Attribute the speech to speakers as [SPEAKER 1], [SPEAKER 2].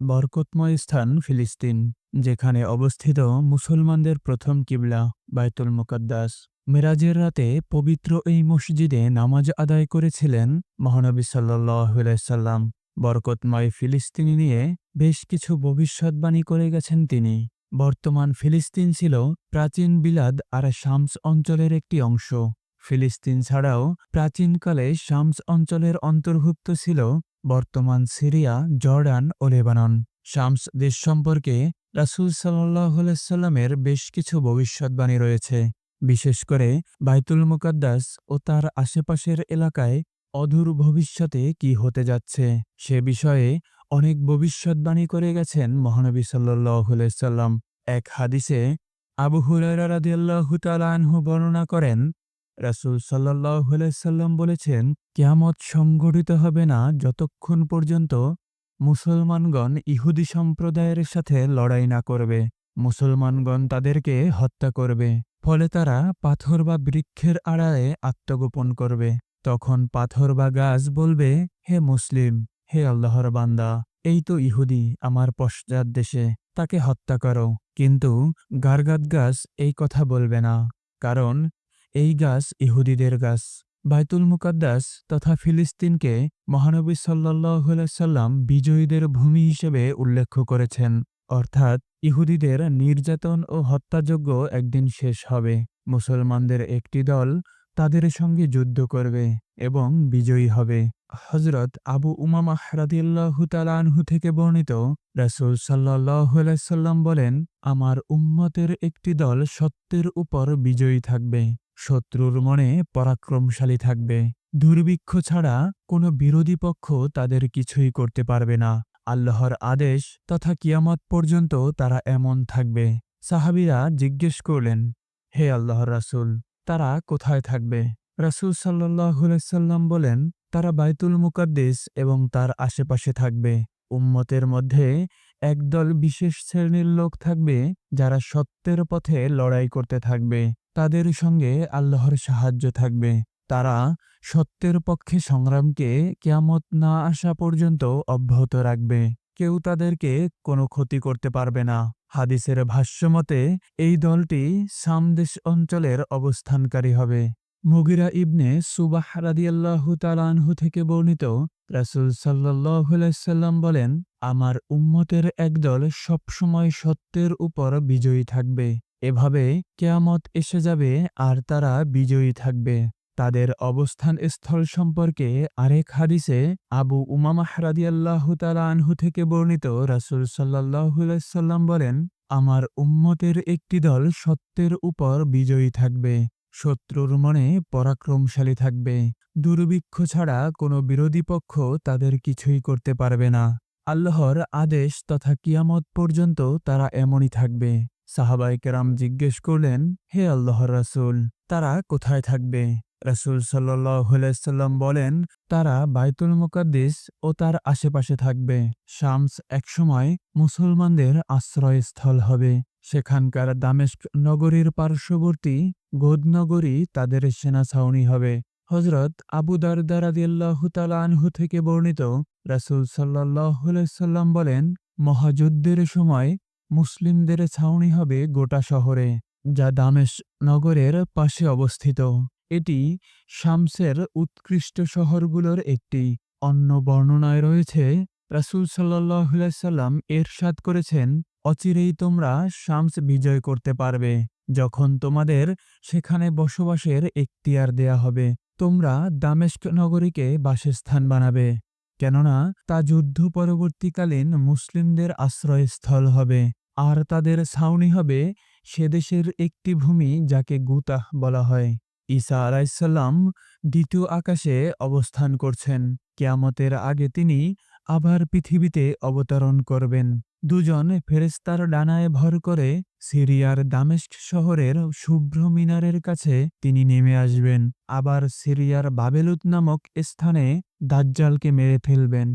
[SPEAKER 1] বরকতময় স্থান ফিলিস্তিন, যেখানে অবস্থিত মুসলমানদের প্রথম কিবলা বায়তুল মুকাদ্দাস। মেরাজের রাতে পবিত্র এই মসজিদে নামাজ আদায় করেছিলেন মহানবী সাল্লাম। বরকতময় ফিলিস্তিনি নিয়ে বেশ কিছু ভবিষ্যৎবাণী করে গেছেন তিনি। বর্তমান ফিলিস্তিন ছিল প্রাচীন বিলাদ আর শামস অঞ্চলের একটি অংশ। ফিলিস্তিন ছাড়াও প্রাচীনকালে শামস অঞ্চলের অন্তর্ভুক্ত ছিল বর্তমান সিরিয়া, জর্ডান ও লেবানন। শামস দেশ সম্পর্কে রাসুল সাল্লাহ সাল্লামের বেশ কিছু ভবিষ্যৎবাণী রয়েছে। বিশেষ করে বাইতুল মুকাদ্দাস ও তার আশেপাশের এলাকায় অদূর ভবিষ্যতে কি হতে যাচ্ছে, সে বিষয়ে অনেক ভবিষ্যৎবাণী করে গেছেন মহানবী সাল্লাহ এক হাদিসে আবু হুরায়রা রাদিয়াল্লাহু তাআলা আনহু বর্ণনা করেন রাসূল সাল্লাহ বলেছেন, কেয়ামত সংঘটিত হবে না যতক্ষণ পর্যন্ত মুসলমানগণ ইহুদি সম্প্রদায়ের সাথে লড়াই না করবে। মুসলমানগণ তাদেরকে হত্যা করবে। ফলে তারা পাথর বা বৃক্ষের আড়ালে আত্মগোপন করবে। তখন পাথর বা গাছ বলবে, হে মুসলিম, হে আল্লাহর বান্দা, এই তো ইহুদি, আমার পশ্চাৎ দেশে, তাকে হত্যা করো। কিন্তু গারগাদ গাছ এই কথা বলবে না। কারণ এই গাছ ইহুদিদের গাছ। বাইতুল মুকাদ্দাস তথা ফিলিস্তিনকে মহানবী সাল্লাম বিজয়ীদের ভূমি হিসেবে উল্লেখ করেছেন। অর্থাৎ ইহুদিদের নির্যাতন ও হত্যাযোগ্য একদিন শেষ হবে। মুসলমানদের একটি দল তাদের সঙ্গে যুদ্ধ করবে এবং বিজয়ী হবে। হজরত আবু উমামা রাদিয়াল্লাহু থেকে বর্ণিত রাসূল সাল্লাম বলেন, আমার উম্মতের একটি দল সত্যের উপর বিজয়ী থাকবে। শত্রুর মনে পরাক্রমশালী থাকবে। দুর্ভিক্ষ ছাড়া কোনো বিরোধী পক্ষ তাদের কিছুই করতে পারবে না। আল্লাহর আদেশ তথা কিয়ামত পর্যন্ত তারা এমন থাকবে। সাহাবিরা জিজ্ঞেস করলেন, হে আল্লাহর রাসূল, তারা কোথায় থাকবে? রাসূল সাল্লাম বলেন, তারা বাইতুল মুকাদ্দিস এবং তার আশেপাশে থাকবে। উম্মতের মধ্যে একদল বিশেষ শ্রেণির লোক থাকবে যারা সত্যের পথে লড়াই করতে থাকবে। তাদের সঙ্গে আল্লাহর সাহায্য থাকবে। তারা সত্যের পক্ষে সংগ্রামকে কেয়ামত না আসা পর্যন্ত অব্যাহত রাখবে। কেউ তাদেরকে কোনো ক্ষতি করতে পারবে না। হাদিসের ভাষ্যমতে, এই দলটি সামদেশ অঞ্চলের অবস্থানকারী হবে। মুগিরা ইবনে সুবাহ রাদিয়াল্লাহু তালানহু থেকে বর্ণিত, রাসুল সাল্লাম বলেন, আমার উম্মতের একদল সবসময় সত্যের উপর বিজয়ী থাকবে। এভাবে কেয়ামত এসে যাবে আর তারা বিজয়ী থাকবে। তাদের অবস্থান স্থল সম্পর্কে আরেক হাদিসে আবু উমামাহ রাদিয়াল্লাহু তাআলা আনহু থেকে বর্ণিত রাসূল সাল্লাল্লাহু আলাইহি সাল্লাম বলেন, আমার উম্মতের একটি দল সত্যের উপর বিজয়ী থাকবে, শত্রুর মনে পরাক্রমশালী থাকবে। দুর্ভিক্ষ ছাড়া কোনো বিরোধী পক্ষ তাদের কিছুই করতে পারবে না। আল্লাহর আদেশ তথা কিয়ামত পর্যন্ত তারা এমনই থাকবে। সাহাবাই কেরাম জিজ্ঞেস করলেন, হে আল্লাহর রাসূল, তারা কোথায় থাকবে? রাসূল সাল্লাম বলেন, তারা বাইতুল মুকাদ্দিস ও তার আশেপাশে থাকবে। শামস একসময় মুসলমানদের আশ্রয়স্থল হবে। সেখানকার দামেস্ক নগরীর পার্শ্ববর্তী গোদনগরী তাদের সেনা ছাউনি হবে। হজরত আবু দারদারাদিয়াল্লাহু তালা আনহু থেকে বর্ণিত রাসূল সাল্লাহ সাল্লাম বলেন, মহাযুদ্ধের সময় মুসলিমদের ছাউনি হবে গোটা শহরে, যা দামেশ নগরের পাশে অবস্থিত। এটি শামসের উৎকৃষ্ট শহরগুলোর একটি। অন্য বর্ণনায় রয়েছে, রাসুল সাল্লাম এরশাদ করেছেন, অচিরেই তোমরা শামস বিজয় করতে পারবে। যখন তোমাদের সেখানে বসবাসের এখতিয়ার দেয়া হবে, তোমরা দামেস্ক নগরীকে বাসস্থান বানাবে। কেননা তা যুদ্ধ পরবর্তীকালীন মুসলিমদের আশ্রয়স্থল হবে। আর তাদের ছাউনি হবে সে দেশের একটি ভূমি যাকে গুতাহ বলা হয়। ঈসা আলাইসাল্লাম দ্বিতীয় আকাশে অবস্থান করছেন। কেয়ামতের আগে তিনি আবার পৃথিবীতে অবতরণ করবেন। দুজন ফেরেস্তার ডানায় ভর করে সিরিয়ার দামেস্ক শহরের শুভ্র মিনারের কাছে তিনি নেমে আসবেন। আবার সিরিয়ার বাবেলুত নামক স্থানে দাজ্জালকে মেরে ফেলবেন।